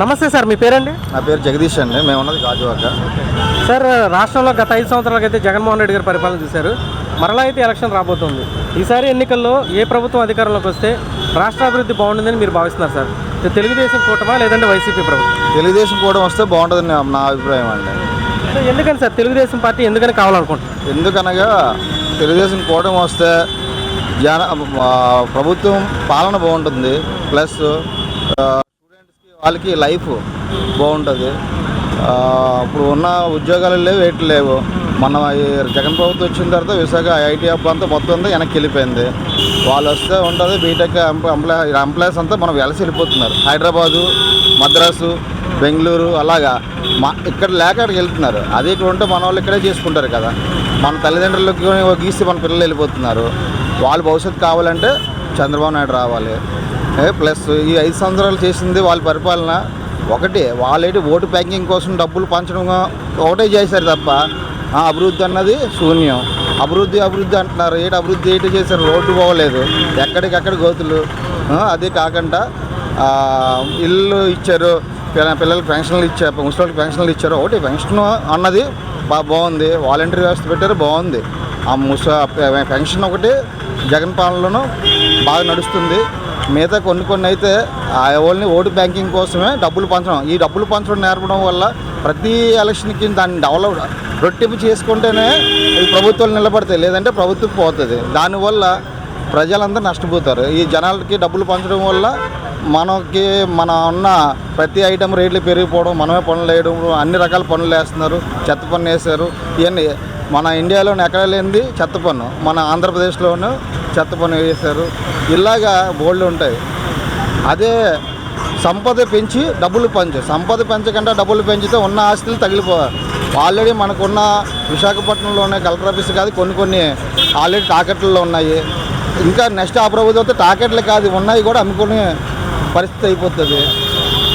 నమస్తే సార్ మీ పేరండి? నా పేరు జగదీష్ అండి మేము ఉన్నది గాజువాక. సార్ రాష్ట్రంలో గత ఐదు సంవత్సరాలకు అయితే జగన్మోహన్ రెడ్డి గారు పరిపాలన చూశారు. మరలా అయితే ఎలక్షన్ రాబోతుంది. ఈసారి ఎన్నికల్లో ఏ ప్రభుత్వం అధికారంలోకి వస్తే రాష్ట్ర అభివృద్ధి బాగుంటుందని మీరు భావిస్తున్నారు సార్? తెలుగుదేశం కూటమా లేదంటే వైసీపీ ప్రభుత్వం? తెలుగుదేశం కూడా వస్తే బాగుంటుందని నా- అభిప్రాయం అండి. ఎందుకని సార్ తెలుగుదేశం పార్టీ ఎందుకని కావాలనుకుంటున్నారు? ఎందుకనగా తెలుగుదేశం కూటమి వస్తే జన ప్రభుత్వం పాలన బాగుంటుంది. ప్లస్ వాళ్ళకి లైఫ్ బాగుంటుంది. ఇప్పుడు ఉన్న ఉద్యోగాలు లేవు ఏట్లు లేవు. మన జగన్ ప్రభుత్వం వచ్చిన తర్వాత విశాఖ ఐటీ హబ్ అంతా మొత్తం అంతా వెనక్కి వెళ్ళిపోయింది. వాళ్ళు వస్తే ఉంటుంది బీటెక్ ఎంప్లాయ్ ఎంప్లాయీస్ అంతా మనం వెలసి వెళ్ళిపోతున్నారు. హైదరాబాదు మద్రాసు బెంగళూరు అలాగా మా ఇక్కడ లేక అక్కడికి వెళ్తున్నారు. అదే ఇక్కడ ఉంటే మన వాళ్ళు ఇక్కడే చేసుకుంటారు కదా. మన తల్లిదండ్రులకి గీసి మన పిల్లలు వెళ్ళిపోతున్నారు. వాళ్ళ భవిష్యత్తు కావాలంటే చంద్రబాబు నాయుడు రావాలి. ప్లస్ ఈ ఐదు సంవత్సరాలు చేసింది వాళ్ళ పరిపాలన ఒకటి. వాళ్ళేటి ఓటు బ్యాంకింగ్ కోసం డబ్బులు పంచడం ఒకటే చేశారు తప్ప అభివృద్ధి అన్నది శూన్యం. అభివృద్ధి అభివృద్ధి అంటున్నారు. ఏటి అభివృద్ధి ఏంటి చేశారు? రోడ్డు పోవలేదు. ఎక్కడికక్కడ గోతులు అది కాకుండా ఇల్లు ఇచ్చారు పిల్ల- పిల్లలకి పెన్షన్లు ఇచ్చారు ముసలికి పెన్షన్లు ఇచ్చారు. ఒకటి పెన్షన్ అన్నది బా- బాగుంది. వాలంటీర్ వ్యవస్థ పెట్టారు బాగుంది. ఆ ముస పెన్షన్ ఒకటి జగన్ పాలనలోనూ బాగా నడుస్తుంది. మిగతా కొన్ని కొన్ని అయితే ఆ ఓన్లీ ఓటు బ్యాంకింగ్ కోసమే డబ్బులు పంచడం. ఈ డబ్బులు పంచడం నేర్పడం వల్ల ప్రతి ఎలక్షన్కి దాన్ని డెవలప్ రొట్టింపు చేసుకుంటేనే ఈ ప్రభుత్వాలు నిలబడతాయి. లేదంటే ప్రభుత్వం పోతుంది. దానివల్ల ప్రజలందరూ నష్టపోతారు. ఈ జనాలకి డబ్బులు పంచడం వల్ల మనకి మన ఉన్న ప్రతి ఐటెం రేట్లు పెరిగిపోవడం మనమే పనులు వేయడం అన్ని రకాల పనులు వేస్తున్నారు. చెత్త పన్ను వేశారు. ఇవన్నీ మన ఇండియాలోనే ఎక్కడ లేనిది చెత్త పన్ను. మన ఆంధ్రప్రదేశ్లోనూ చెత్త పని వేశారు ఇలాగా బోల్డ్ ఉంటాయి. అదే సంపద పెంచి డబ్బులు పెంచు. సంపద పెంచకుండా డబ్బులు పెంచితే ఉన్న ఆస్తులు తగిలిపోవాలి ఆల్రెడీ మనకున్న విశాఖపట్నంలోనే కలెక్టర్ ఆఫీస్ కాదు కొన్ని కొన్ని ఆల్రెడీ టాకెట్లలో ఉన్నాయి. ఇంకా నెక్స్ట్ ఆ ప్రభుత్వం టాకెట్లు కాదు ఉన్నాయి కూడా అమ్ముకునే పరిస్థితి అయిపోతుంది.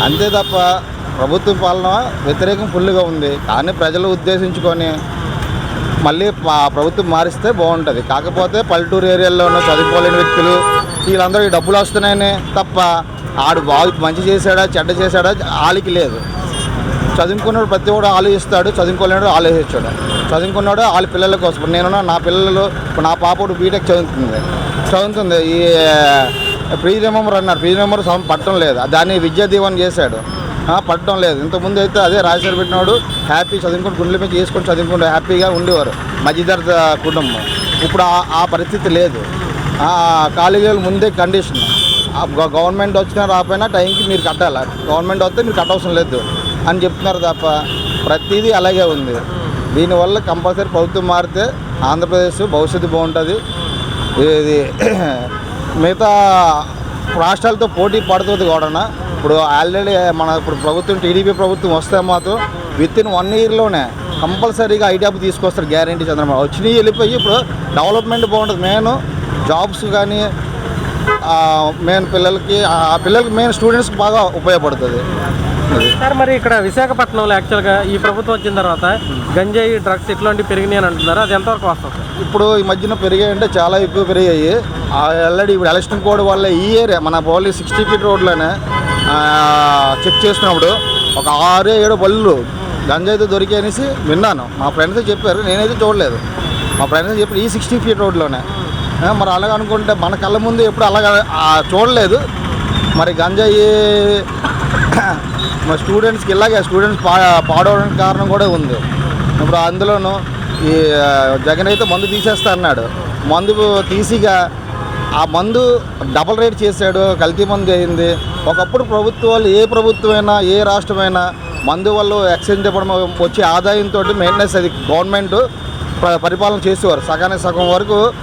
అంతే తప్ప ప్రభుత్వ పాలన వ్యతిరేకం ఫుల్గా ఉంది. కానీ ప్రజలు ఉద్దేశించుకొని మళ్ళీ ప్రభుత్వం మారిస్తే బాగుంటుంది. కాకపోతే పల్లెటూరు ఏరియాల్లోనూ చదువుకోలేని వ్యక్తులు వీళ్ళందరూ డబ్బులు వస్తున్నాయని తప్ప ఆడు బాగు మంచి చేశాడా చెడ్డ చేశాడా వాళ్ళకి లేదు. చదువుకున్నాడు ప్రతి ఒక్కడు ఆలోచిస్తాడు చదువుకోలేడు ఆలోచించాడు. చదువుకున్నాడు వాళ్ళ పిల్లల కోసం. నేను నా పిల్లలు నా పాపడు బీటెక్ చదువుతుంది. చదువుతుంది. ఈ ప్రీ రిమెంబర్ అన్నారు. ప్రీ రిమెంబర్ పట్టడం లేదు. దాన్ని విద్యా దీవెన చేశాడు. పట్టడం లేదు. ఇంతకుముందు అయితే అదే రాజశేఖర్ పెట్టినోడు హ్యాపీ చదువుకుంటూ గుండెల మీద చేసుకొని చదువుకుంటూ హ్యాపీగా ఉండేవారు. మధ్యతరగతి కుటుంబం. ఇప్పుడు ఆ- ఆ పరిస్థితి లేదు. ఆ కాలేజీలు ముందే కండిషన్ గవర్నమెంట్ వచ్చినా రాకపోయినా టైంకి మీరు కట్టాలి? గవర్నమెంట్ వస్తే మీరు కట్టవసరం లేదు అని చెప్తున్నారు తప్ప ప్రతిదీ అలాగే ఉంది. దీనివల్ల కంపల్సరీ ప్రభుత్వం మారితే ఆంధ్రప్రదేశ్ భవిష్యత్తు బాగుంటుంది. ఇది మిగతా రాష్ట్రాలతో పోటీ పడుతుంది కూడా ఇప్పుడు ఆల్రెడీ మన ఇప్పుడు ప్రభుత్వం టీడీపీ ప్రభుత్వం వస్తే మాత్రం విత్ ఇన్ వన్ ఇయర్లోనే కంపల్సరీగా ఐడియాప్ తీసుకొస్తారు గ్యారంటీ చంద్రబాబు. వచ్చినవి వెళ్ళిపోయి ఇప్పుడు డెవలప్మెంట్ బాగుంటుంది. మెయిన్ జాబ్స్ కానీ మెయిన్ పిల్లలకి ఆ పిల్లలకి మెయిన్ స్టూడెంట్స్కి బాగా ఉపయోగపడుతుంది. సార్ మరి ఇక్కడ విశాఖపట్నంలో యాక్చువల్గా ఈ ప్రభుత్వం వచ్చిన తర్వాత గంజాయి డ్రగ్స్ ఇట్లాంటివి పెరిగినాయి అని అంటున్నారు. అది ఎంతవరకు వస్తుంది ఇప్పుడు ఈ మధ్యన పెరిగాయంటే చాలా ఎక్కువ పెరిగాయి. ఆల్రెడీ ఇప్పుడు ఎలక్షన్ కోడ్ వల్ల ఈ ఏరియా మన ఓన్లీ సిక్స్టీ ఫీట్ రోడ్లోనే చెక్ చేస్తున్నప్పుడు ఒక ఆరు ఏడు బళ్ళు గంజాయితో దొరికాయనేసి విన్నాను. మా ఫ్రెండ్స్ చెప్పారు నేనైతే చూడలేదు. మా ఫ్రెండ్స్ చెప్పారు ఈ సిక్స్టీ ఫీట్ రోడ్లోనే. మరి అలాగ అనుకుంటే మన కళ్ళ ముందు ఎప్పుడు అలాగ చూడలేదు. మరి గంజాయి మా స్టూడెంట్స్కి ఇలాగే స్టూడెంట్స్ పా పాడవడానికి కారణం కూడా ఉంది. ఇప్పుడు అందులోనూ ఈ జగన్ అయితే మందు తీసేస్తా అన్నాడు. మందు తీసిగా ఆ మందు డబల్ రేట్ చేశాడు కల్తీ మందు అయింది. ఒకప్పుడు ప్రభుత్వాలు ఏ ప్రభుత్వమైనా ఏ రాష్ట్రమైనా మందు వల్ల ఎక్స్చేంజ్ చెప్పడం వచ్చే ఆదాయంతో మెయింటెనెన్స్ అది గవర్నమెంట్ ప- పరిపాలన చేసేవారు. సగానికి సగం వరకు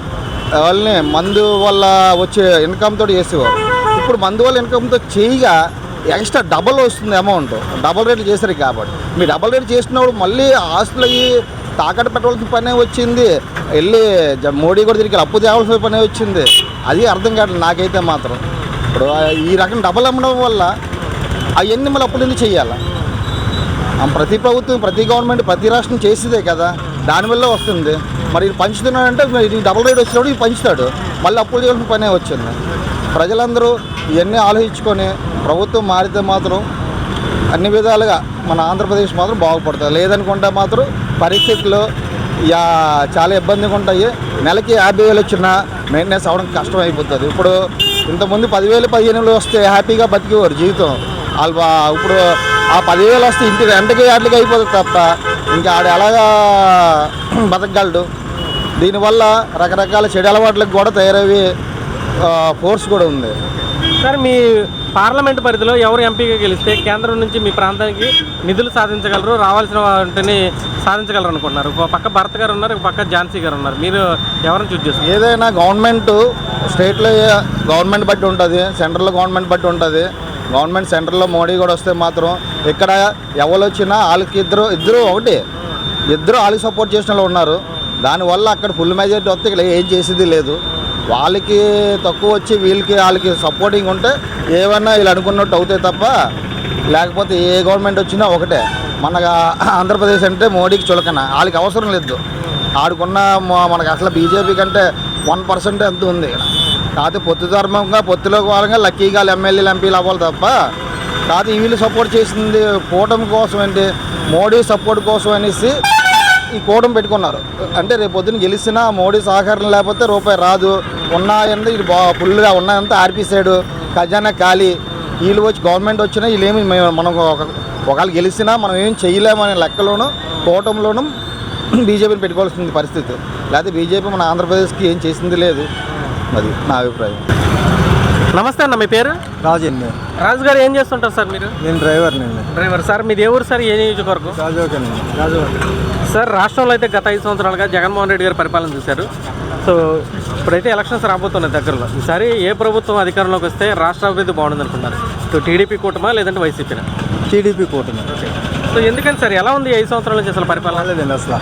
వాళ్ళని మందు వల్ల వచ్చే ఇన్కమ్ తోటి చేసేవారు. ఇప్పుడు మందు వల్ల ఇన్కమ్తో చేయగా ఎక్స్ట్రా డబల్ వస్తుంది అమౌంట్ డబల్ రేట్లు చేశారు కాబట్టి. మీ డబల్ రేట్ చేసినప్పుడు మళ్ళీ ఆస్తులు అయ్యి తాకట్టు పెట్టవలసిన పనే వచ్చింది. వెళ్ళి జ- మోడీ కూడా తిరిగి అప్పు తేవాల్సిన పనే వచ్చింది. అది అర్థం కావట్లేదు నాకైతే మాత్రం. ఇప్పుడు ఈ రకం డబల్ అమ్మడం వల్ల అవన్నీ మళ్ళీ అప్పులు ఎందుకు చేయాలి? ఆ ప్రతి ప్రభుత్వం ప్రతి గవర్నమెంట్ ప్రతి రాష్ట్రం చేసేదే కదా. దానివల్ల వస్తుంది. మరి ఇది పంచుతున్నాడంటే ఇది డబుల్ రేట్ వచ్చినప్పుడు ఇది పంచుతాడు. మళ్ళీ అప్పులు చేయాల్సిన పనే వచ్చింది. ప్రజలందరూ ఇవన్నీ ఆలోచించుకొని ప్రభుత్వం మారితే మాత్రం అన్ని విధాలుగా మన ఆంధ్రప్రదేశ్ మాత్రం బాగుపడుతుంది. లేదనుకుంటే మాత్రం పరిస్థితులు ఇక చాలా ఇబ్బందిగా ఉంటాయి. నెలకి యాభై వేలు వచ్చినా మెయింటెనెన్స్ అవ్వడం కష్టం అయిపోతుంది ఇప్పుడు ఇంతకుముందు పదివేలు పదిహేను వస్తే హ్యాపీగా బతికేవారు జీవితం. వాళ్ళు ఇప్పుడు ఆ పదివేలు వస్తే ఇంటికి రెండుకి ఆటలకి అయిపోతుంది తప్ప ఇంకా ఆడ ఎలాగా బతకగలడు? దీనివల్ల రకరకాల చెడు అలవాట్లకు కూడా తయారయ్యే ఫోర్స్ కూడా ఉంది. సార్ మీ పార్లమెంట్ పరిధిలో ఎవరు ఎంపీగా గెలిస్తే కేంద్రం నుంచి మీ ప్రాంతానికి నిధులు సాధించగలరు? రావాల్సిన వాటిని సాధించగలరు అనుకుంటున్నారు. ఒక పక్క భరత్ గారు ఉన్నారు ఒక పక్క ఝాన్సీ గారు ఉన్నారు. మీరు ఎవరిని చూస్ చేస్తారు? ఏదైనా గవర్నమెంట్ స్టేట్లో గవర్నమెంట్ బట్టి ఉంటుంది సెంట్రల్ గవర్నమెంట్ బట్టి ఉంటుంది. గవర్నమెంట్ సెంటర్లో మోడీ కూడా వస్తే మాత్రం ఇక్కడ ఎవరు వచ్చినా వాళ్ళకి ఇద్దరు ఇద్దరు ఒకటి. ఇద్దరు వాళ్ళకి సపోర్ట్ చేసిన వాళ్ళు ఉన్నారు. దానివల్ల అక్కడ ఫుల్ మెజారిటీ వస్తే ఇక్కడ ఏం చేసేది లేదు. వాళ్ళకి తక్కువ వచ్చి వీళ్ళకి వాళ్ళకి సపోర్టింగ్ ఉంటే ఏమన్నా వీళ్ళు అనుకున్నట్టు అవుతాయి తప్ప లేకపోతే ఏ గవర్నమెంట్ వచ్చినా ఒకటే. మన ఆంధ్రప్రదేశ్ అంటే మోడీకి చులకన. వాళ్ళకి అవసరం లేదు. ఆడుకున్న మనకు అసలు బీజేపీ కంటే వన్ పర్సెంట్ ఎంత ఉంది? ఇక్కడ కాకపోతే పొత్తు ధర్మంగా పొత్తులో వాళ్ళగా లక్కీగా ఎమ్మెల్యేలు ఎంపీలు అవ్వాలి తప్ప కాదు వీళ్ళు సపోర్ట్ చేసింది కూటమి కోసం ఏంటి మోడీ సపోర్ట్ కోసం అనేసి ఈ కూటమి పెట్టుకున్నారు. అంటే రేపు పొద్దున్న గెలిచినా మోడీ సహకారం లేకపోతే రూపాయి రాదు. ఉన్నాయంటే ఇది బా ఫుల్గా ఉన్నాయంతా ఆర్పేసాడు ఖజానా ఖాళీ. వీళ్ళు వచ్చి గవర్నమెంట్ వచ్చినా వీళ్ళేమి మనం ఒక ఒకవేళ గెలిచినా మనం ఏం చేయలేమనే లెక్కలోనూ కూటమిలోనూ బీజేపీని పెట్టుకోవాల్సింది పరిస్థితి. లేకపోతే బీజేపీ మన ఆంధ్రప్రదేశ్కి ఏం చేసింది లేదు. అది నా అభిప్రాయం. నమస్తే అన్న మీ పేరు? రాజు అండి. రాజు గారు ఏం చేస్తుంటారు సార్ మీరు? నేను డ్రైవర్ని అండి. డ్రైవర్ సార్ మీది ఏ ఊరు సార్ ఏ నియోజకవర్గం? రాజోకేనండి రాజు సార్ రాష్ట్రంలో అయితే గత ఐదు సంవత్సరాలుగా జగన్మోహన్ రెడ్డి గారు పరిపాలన చూశారు. సో ఇప్పుడైతే ఎలక్షన్స్ రాబోతున్నాయి దగ్గరలో. ఈసారి ఏ ప్రభుత్వం అధికారంలోకి వస్తే రాష్ట్ర అభివృద్ధి బాగుంటుంది అనుకున్నారు సో టీడీపీ కూటమా లేదంటే వైసీపీనా? టీడీపీ కూటమి. సో ఎందుకని సార్ ఎలా ఉంది ఐదు సంవత్సరాల నుంచి అసలు పరిపాలన? లేదండి అసలు.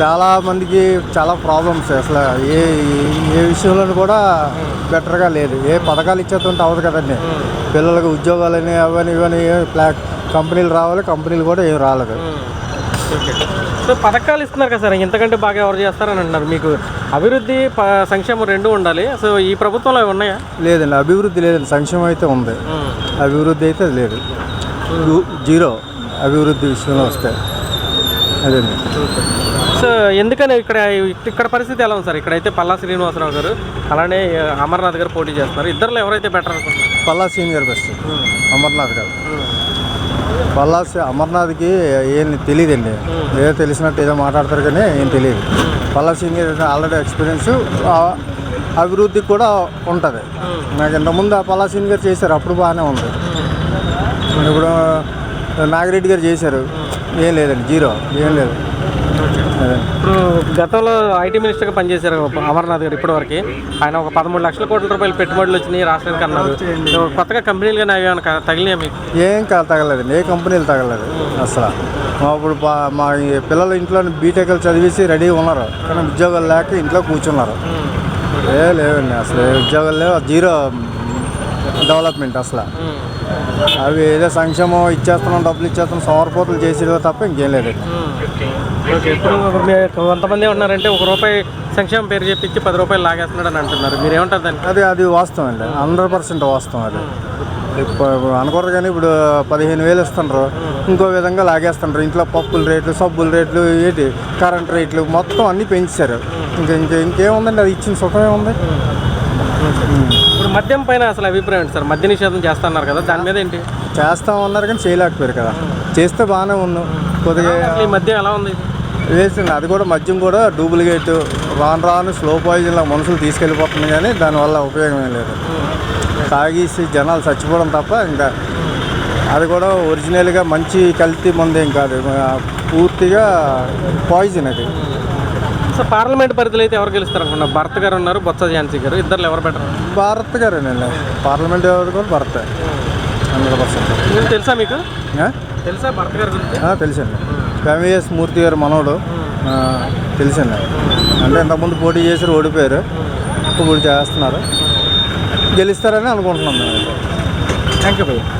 చాలా మందికి చాలా ప్రాబ్లమ్స్ అసలు. ఏ ఏ విషయంలో కూడా బెటర్గా లేదు. ఏ పథకాలు ఇచ్చేస్తుంటే అవ్వదు కదండి. పిల్లలకు ఉద్యోగాలని అవని ఇవని ప్లా కంపెనీలు రావాలి కంపెనీలు కూడా ఏం రాలేదు. సో పథకాలు ఇస్తున్నారు కదా సార్ ఇంతకంటే బాగా ఎవరు చేస్తారని అంటున్నారు. మీకు అభివృద్ధి సంక్షేమం రెండు ఉండాలి. సో ఈ ప్రభుత్వంలో అవి ఉన్నాయా? లేదండి అభివృద్ధి లేదండి సంక్షేమం అయితే ఉంది. అభివృద్ధి అయితే లేదు. జీరో అభివృద్ధి విషయంలో వస్తే. అదండి సో ఎందుకని ఇక్కడ ఇక్కడ పరిస్థితి ఎలా ఉంది సార్? ఇక్కడైతే పల్లా శ్రీనివాసరావు గారు అలానే అమర్నాథ్ గారు పోటీ చేస్తున్నారు. ఇద్దరులో ఎవరైతే బెటర్ అనుకుంటున్నారు? పల్లా సీన్ గారు బెస్ట్ అమర్నాథ్ గారు. పల్లా సి- అమర్నాథ్కి ఏం తెలియదండి ఏదో తెలిసినట్టు ఏదో మాట్లాడతారు కానీ ఏం తెలియదు పల్లా సింగ్ గారు ఆల్రెడీ ఎక్స్పీరియన్స్ అభివృద్ధికి కూడా ఉంటుంది. నాకు ఇంతకుముందు ఆ పల్లా సింగ్ గారు చేశారు అప్పుడు బాగానే ఉంది. ఇప్పుడు నాగిరెడ్డి గారు చేశారు. ఏం లేదండి జీరో ఏం లేదు. ఇప్పుడు గతంలో ఐటీ మినిస్టర్గా పనిచేశారు అమర్నాథ్ గారు ఇప్పటివరకు. ఆయన ఒక పదమూడు లక్షల కోట్ల రూపాయలు పెట్టుబడులు వచ్చినాయి రాష్ట్రానికి అన్నారు. కొత్తగా కంపెనీలు కానీ ఏమైనా తగిలినాయి మీకు? ఏం కా తగలేదండి ఏ కంపెనీలు తగలేదు అసలు. మా ఇప్పుడు మా పిల్లలు ఇంట్లో బీటెక్లు చదివేసి రెడీగా ఉన్నారు. కానీ ఉద్యోగాలు లేక ఇంట్లో కూర్చున్నారు. ఏ లేవండి అసలు. ఏ ఉద్యోగాలు లేవు. జీరో డెవలప్మెంట్ అసలు. అవి ఏదో సంక్షేమం ఇచ్చేస్తున్నాం డబ్బులు ఇచ్చేస్తున్నాం సమర్పోతలు చేసేదో తప్ప ఇంకేం లేదండి ఓకే ఇప్పుడు మీ- కొంతమంది ఉన్నారంటే ఒక రూపాయి సంక్షేమం పేరు చెప్పించి పది రూపాయలు లాగేస్తున్నాడు అని అంటున్నారు. మీరు ఏమంటారు అది అది వాస్తవం అండి. హండ్రెడ్ పర్సెంట్ వాస్తవం అది. ఇప్పుడు అనుకోరు కానీ ఇప్పుడు పదిహేను వేలు ఇస్తున్నారు ఇంకో విధంగా లాగేస్తున్నారు ఇంట్లో పప్పుల రేట్లు సబ్బుల రేట్లు ఏంటి? కరెంట్ రేట్లు మొత్తం అన్నీ పెంచారు ఇంకా ఇంకా ఇంకేముందండి? అది ఇచ్చిన సుఖమే ఉంది. ఇప్పుడు మద్యం పైన అసలు అభిప్రాయం ఏంటి సార్? మద్య నిషేధం చేస్తున్నారు కదా దాని మీద ఏంటి? చేస్తామన్నారు కానీ చేయలేకపోయారు కదా. చేస్తే బాగానే ఉన్నాం కొద్దిగా ఈ మద్యం ఎలా ఉంది? వేసింది. అది కూడా మద్యం కూడా డూప్లికేట్ రాను రాను స్లో పాయిజన్లో మనుషులు తీసుకెళ్ళిపోతుంది కానీ దానివల్ల ఉపయోగం ఏం లేదు. తాగేసి జనాలు చచ్చిపోవడం తప్ప ఇంకా అది కూడా ఒరిజినల్గా మంచి కల్తీ మందు ఏం కాదు పూర్తిగా పాయిజన్ అది. సో పార్లమెంట్ పరిధిలో అయితే ఎవరు గెలుస్తారు అనుకున్నా భరత్ గారు ఉన్నారు బొత్స ఝాన్సీ గారు. ఇద్దరు ఎవరు బెటర్ భారత్ గారేనండి. పార్లమెంట్ ఎవరు కూడా భర్త. Hundred percent. ఇది తెలుసా మీకు? తెలుసా భరత్ గారి తెలుసండి. ఎంవిఎస్ మూర్తి గారు మనవడు తెలుసండి. అంటే ఇంతకుముందు పోటీ చేసి ఓడిపోయారు. ఇప్పుడు చేస్తున్నారు. గెలుస్తారని అనుకుంటున్నాం మేము థ్యాంక్ యూ